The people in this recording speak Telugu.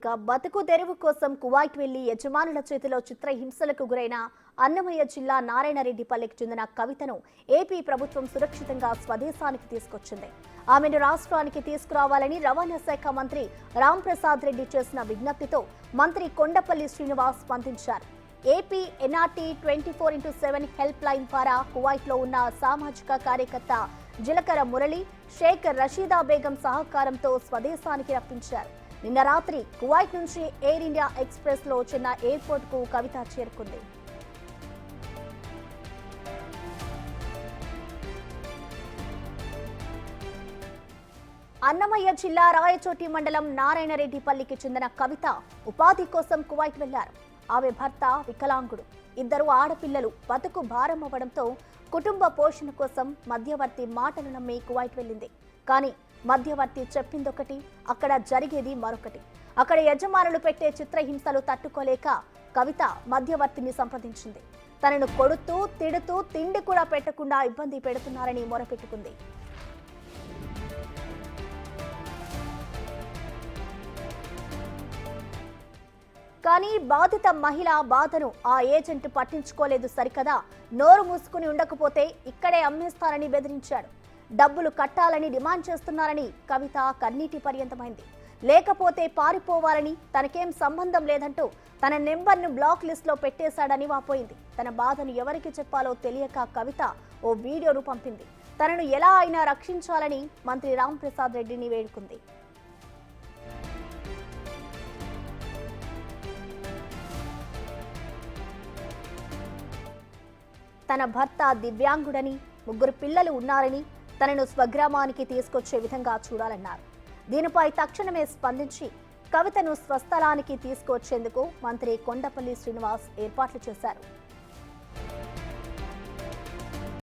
ఇక బతుకు తెరువు కోసం కువైట్ వెళ్ళి యజమానుల చేతిలో చిత్రహింసలకు గురైన అన్నమయ్య జిల్లా నారాయణరెడ్డిపల్లికి చెందిన కవితను ఏపీ ప్రభుత్వం సురక్షితంగా స్వదేశానికి తీసుకొచ్చింది. ఆమెను రాష్ట్రానికి తీసుకురావాలని రవాణా శాఖ మంత్రి రాంప్రసాద్ రెడ్డి చేసిన విజ్ఞప్తితో మంత్రి కొండపల్లి శ్రీనివాస్ స్పందించారు. AP NRT twenty four into seven help line ద్వారా కువైట్లో ఉన్న సామాజిక కార్యకర్త జిలకర మురళి షేక్ రషీదా బేగం సహకారంతో స్వదేశానికి రప్పించారు. నిన్న రాత్రి కువైట్ నుంచి ఎయిర్ ఇండియా ఎక్స్ప్రెస్లో చిన్న ఎయిర్పోర్ట్కు కవిత చేరుకుంది. అన్నమయ్య జిల్లా రాయచోటి మండలం నారాయణరెడ్డిపల్లికి చెందిన కవిత ఉపాధి కోసం కువైట్ వెళ్ళారు. ఆమె భర్త వికలాంగుడు. ఇద్దరు ఆడపిల్లలు బతుకు భారం అవ్వడంతో కుటుంబ పోషణ కోసం మధ్యవర్తి మాటలు నమ్మి కువైట్ వెళ్ళింది. కానీ మధ్యవర్తి చెప్పిందొకటి అక్కడ జరిగేది మరొకటి. అక్కడ యజమానులు పెట్టే చిత్రహింసలు తట్టుకోలేక కవిత మధ్యవర్తిని సంప్రదించింది. తనను కొడుతూ తిడుతూ తిండి కూడా పెట్టకుండా ఇబ్బంది పెడుతున్నారని మొరపెట్టుకుంది. కానీ బాధిత మహిళ బాధను ఆ ఏజెంట్ పట్టించుకోలేదు సరికదా. నోరు మూసుకుని ఉండకపోతే ఇక్కడే అమ్మేస్తానని బెదిరించాడు. డబ్బులు కట్టాలని డిమాండ్ చేస్తున్నారని కవిత కన్నీటి పర్యంతమైంది. లేకపోతే పారిపోవాలని తనకేం సంబంధం లేదంటూ తన నెంబర్ను బ్లాక్ లిస్ట్లో పెట్టేశాడని వాపోయింది. తన బాధను ఎవరికి చెప్పాలో తెలియక కవిత ఓ వీడియోను పంపింది. తనను ఎలా అయినా రక్షించాలని మంత్రి రాంప్రసాద్ రెడ్డిని వేడుకుంది. తన భర్త దివ్యాంగుడని ముగ్గురు పిల్లలు ఉన్నారని తనను స్వగ్రామానికి తీసుకొచ్చే విధంగా చూడాలన్నారు. దీనిపై తక్షణమే స్పందించి కవితను స్వస్థలానికి తీసుకొచ్చేందుకు మంత్రి కొండపల్లి శ్రీనివాస్ ఏర్పాట్లు చేశారు.